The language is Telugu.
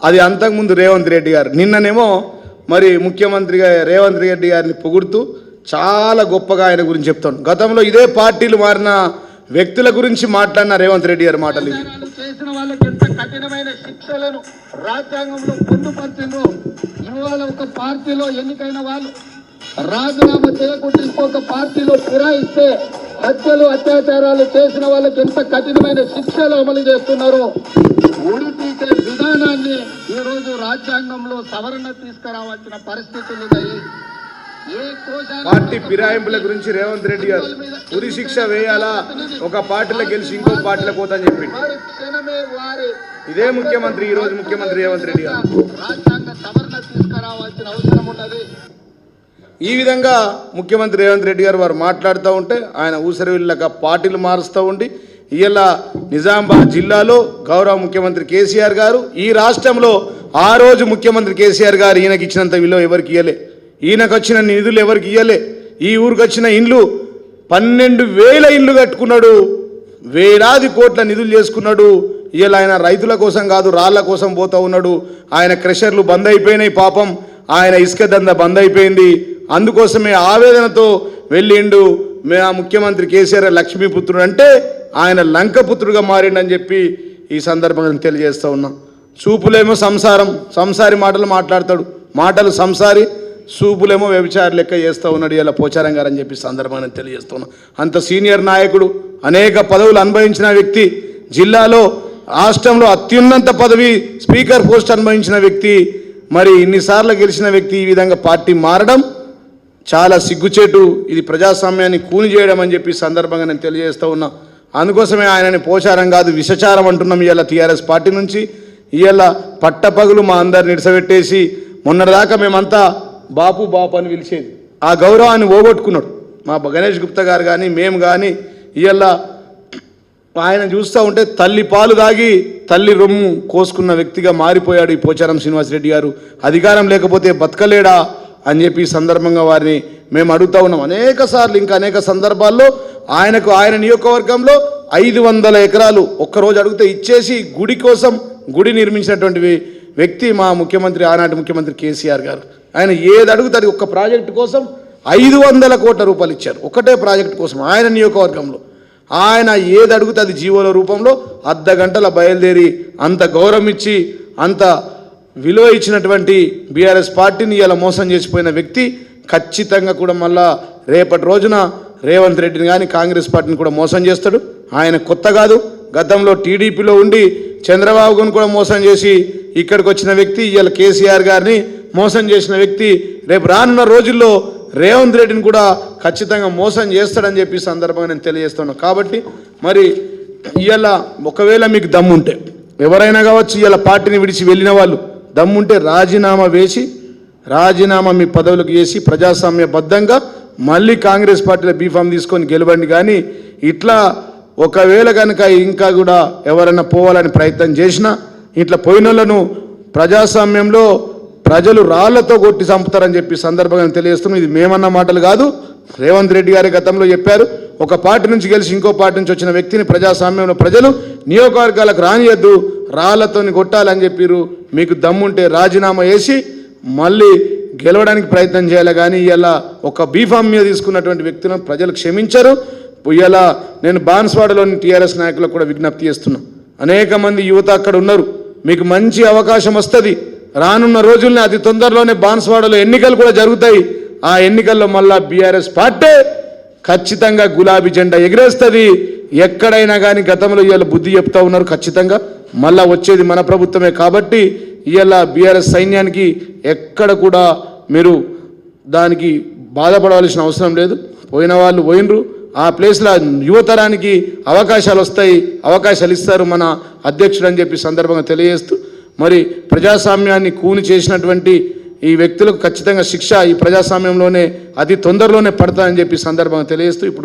అది అంతకుముందు రేవంత్ రెడ్డి గారు. నిన్ననేమో మరి ముఖ్యమంత్రిగా రేవంత్ రెడ్డి గారిని పొగుడుతూ చాలా గొప్పగా ఆయన గురించి చెప్తాను గతంలో ఇదే పార్టీలు మారిన వ్యక్తుల గురించి మాట్లాడిన రేవంత్ రెడ్డి గారి మాటలు చేసిన వాళ్ళకి ఎంత కఠినమైన శిక్షలను రాజ్యాంగంలో పొందుపరిచిందో ఇవాళ ఒక పార్టీలో ఎన్నికైన వాళ్ళు రాజీనామా చేయకుండా ఇంకొక పార్టీలో ఫిరాయిస్తే హత్యలు అత్యాచారాలు చేసిన వాళ్ళకి ఎంత కఠినమైన శిక్షలు అమలు చేస్తున్నారో ఉడిపీకే విధానాన్ని ఈ రోజు రాజ్యాంగంలో సవరణ తీసుకురావాల్సిన పరిస్థితులు ఉన్నాయి పార్టీ ఫిరాయింపుల గురించి రేవంత్ రెడ్డి గారు ఉరి శిక్ష వేయాలా? ఒక పార్టీలో గెలిచి ఇంకో పార్టీలో పోతాని వారి ఇదే ముఖ్యమంత్రి ఈ రోజు ముఖ్యమంత్రి రేవంత్ రెడ్డి గారు. రాజ్యాంగ సవరణ తీసుకురావాల్సిన అవసరం ఉన్నది. ఈ విధంగా ముఖ్యమంత్రి రేవంత్ రెడ్డి గారు వారు మాట్లాడుతూ ఉంటే ఆయన ఊసరివిల్లక పార్టీలు మారుస్తూ ఉండి ఇలా నిజామాబాద్ జిల్లాలో గౌరవ ముఖ్యమంత్రి కేసీఆర్ గారు ఈ రాష్ట్రంలో ఆ రోజు ముఖ్యమంత్రి కేసీఆర్ గారు ఈయనకి ఇచ్చినంత విలువ ఎవరికి ఇవ్వలే ఈయనకు వచ్చిన నిధులు ఎవరికి ఇవ్వలే ఈ ఊరికి వచ్చిన ఇండ్లు పన్నెండు వేల ఇండ్లు కట్టుకున్నాడు వేలాది కోట్ల నిధులు చేసుకున్నాడు ఇలా ఆయన రైతుల కోసం కాదు రాళ్ళ కోసం పోతూ ఉన్నాడు. ఆయన క్రెషర్లు బంద్ అయిపోయినాయి పాపం. ఆయన ఇసుక దంద బంద్ అయిపోయింది. అందుకోసమే ఆవేదనతో వెళ్ళిండు మే ఆ ముఖ్యమంత్రి కేసీఆర్ లక్ష్మీపుత్రుడు అంటే ఆయన లంకపుత్రుడుగా మారిండని చెప్పి ఈ సందర్భంగా తెలియజేస్తూ ఉన్నాం. ఉన్నా చూపులేమో సంసారం సంసారి మాటలు మాట్లాడతాడు. మాటలు సంసారి సూపులేమో వ్యభిచార లెక్క చేస్తూ ఉన్నాడు ఇలా పోచారం గారు అని చెప్పి సందర్భంగా తెలియజేస్తున్నా అంత సీనియర్ నాయకుడు అనేక పదవులు అనుభవించిన వ్యక్తి జిల్లాలో రాష్ట్రంలో అత్యున్నత పదవి స్పీకర్ పోస్ట్ అనుభవించిన వ్యక్తి మరి ఇన్నిసార్లు గెలిచిన వ్యక్తి ఈ విధంగా పార్టీ మారడం చాలా సిగ్గుచేటు ఇది ప్రజాస్వామ్యాన్ని కూని చేయడం అని చెప్పి సందర్భంగా నేను తెలియజేస్తూ ఉన్నా. అందుకోసమే ఆయనని పోచారం కాదు విషచారం అంటున్నాం ఇవాళ టీఆర్ఎస్ పార్టీ నుంచి. ఇవాళ పట్టపగులు మా అందరు నిడిసబెట్టేసి మొన్నటిదాకా మేమంతా బాపు బాపు అని పిలిచేది. ఆ గౌరవాన్ని ఓగొట్టుకున్నాడు మా గణేష్ గుప్తా గారు కానీ మేము కానీ ఇవాళ ఆయన చూస్తూ ఉంటే తల్లి పాలు తాగి తల్లి రొమ్ము కోసుకున్న వ్యక్తిగా మారిపోయాడు ఈ పోచారం శ్రీనివాసరెడ్డి గారు. అధికారం లేకపోతే బతకలేడా? అని చెప్పి ఈ సందర్భంగా వారిని మేము అడుగుతా ఉన్నాం. అనేక సార్లు ఇంకా అనేక సందర్భాల్లో ఆయనకు ఆయన నియోజకవర్గంలో ఐదు వందల ఎకరాలు ఒక్కరోజు అడిగితే ఇచ్చేసి గుడి కోసం గుడి నిర్మించినటువంటి వ్యక్తి మా ముఖ్యమంత్రి ఆనాటి ముఖ్యమంత్రి కేసీఆర్ గారు. ఆయన ఏది అడుగుతాడు ఒక్క ప్రాజెక్టు కోసం ఐదు వందల కోట్ల రూపాయలు ఇచ్చారు. ఒకటే ప్రాజెక్టు కోసం ఆయన నియోజకవర్గంలో. ఆయన ఏది అడుగుతుంది జీవోల రూపంలో అర్ధ గంటల బయలుదేరి అంత గౌరవం ఇచ్చి అంత విలువ ఇచ్చినటువంటి బీఆర్ఎస్ పార్టీని ఇలా మోసం చేసిపోయిన వ్యక్తి ఖచ్చితంగా కూడా మళ్ళా రేపటి రోజున రేవంత్ రెడ్డిని కానీ కాంగ్రెస్ పార్టీని కూడా మోసం చేస్తాడు. ఆయన కొత్త కాదు. గతంలో టీడీపీలో ఉండి చంద్రబాబును కూడా మోసం చేసి ఇక్కడికి వచ్చిన వ్యక్తి ఇవాళ కేసీఆర్ గారిని మోసం చేసిన వ్యక్తి రేపు రానున్న రోజుల్లో రేవంత్ రెడ్డిని కూడా ఖచ్చితంగా మోసం చేస్తాడని చెప్పి సందర్భంగా నేను తెలియజేస్తున్నాను కాబట్టి మరి ఇవాళ ఒకవేళ మీకు దమ్ముంటే ఎవరైనా కావచ్చు ఇవాళ పార్టీని విడిచి వెళ్ళిన వాళ్ళు దమ్ముంటే రాజీనామా వేసి రాజీనామా మీ పదవులకు చేసి ప్రజాస్వామ్యబద్ధంగా మళ్ళీ కాంగ్రెస్ పార్టీలో బీఫామ్ తీసుకొని గెలవండి. కానీ ఇట్లా ఒకవేళ కనుక ఇంకా కూడా ఎవరైనా పోవాలని ప్రయత్నం చేసినా ఇట్లా పోయినోళ్ళను ప్రజాస్వామ్యంలో ప్రజలు రాళ్ళతో కొట్టి చంపుతారని చెప్పి సందర్భంగా తెలియజేస్తున్నాం ఇది మేమన్న మాటలు కాదు. రేవంత్ రెడ్డి గారి గతంలో చెప్పారు. ఒక పార్టీ నుంచి గెలిచి ఇంకో పార్టీ నుంచి వచ్చిన వ్యక్తిని ప్రజాస్వామ్యంలో ప్రజలు నియోజకవర్గాలకు రానియద్దు. రాళ్ళతోని కొట్టాలని చెప్పిర్రు. మీకు దమ్ముంటే రాజీనామా వేసి మళ్ళీ గెలవడానికి ప్రయత్నం చేయాలి. కానీ ఇలా ఒక బీఫామ్ మీద తీసుకున్నటువంటి వ్యక్తులను ప్రజలు క్షమించరు. ఇలా నేను బాన్స్వాడలోని టీఆర్ఎస్ నాయకులకు కూడా విజ్ఞప్తి చేస్తున్నా. అనేక మంది యువత అక్కడ ఉన్నారు. మీకు మంచి అవకాశం వస్తుంది. రానున్న రోజుల్ని అతి తొందరలోనే బాన్స్వాడలో ఎన్నికలు కూడా జరుగుతాయి. ఆ ఎన్నికల్లో మళ్ళా బీఆర్ఎస్ పార్టీ ఖచ్చితంగా గులాబీ జెండా ఎగిరేస్తుంది. ఎక్కడైనా కానీ గతంలో ఇవాళ బుద్ధి చెప్తా ఉన్నారు ఖచ్చితంగా. మళ్ళా వచ్చేది మన ప్రభుత్వమే కాబట్టి ఇవాళ బీఆర్ఎస్ సైన్యానికి ఎక్కడ కూడా మీరు దానికి బాధపడవలసిన అవసరం లేదు. పోయిన వాళ్ళు పోయినరు. ఆ ప్లేస్లో యువతరానికి అవకాశాలు వస్తాయి. అవకాశాలు ఇస్తారు మన అధ్యక్షుడు అని చెప్పి సందర్భంగా తెలియజేస్తూ మరి ప్రజాస్వామ్యాన్ని కూని చేసినటువంటి ఈ వ్యక్తులకు ఖచ్చితంగా శిక్ష ఈ ప్రజాస్వామ్యంలోనే అతి తొందరలోనే పడతాయని చెప్పి సందర్భంగా తెలియజేస్తూ ఇప్పుడు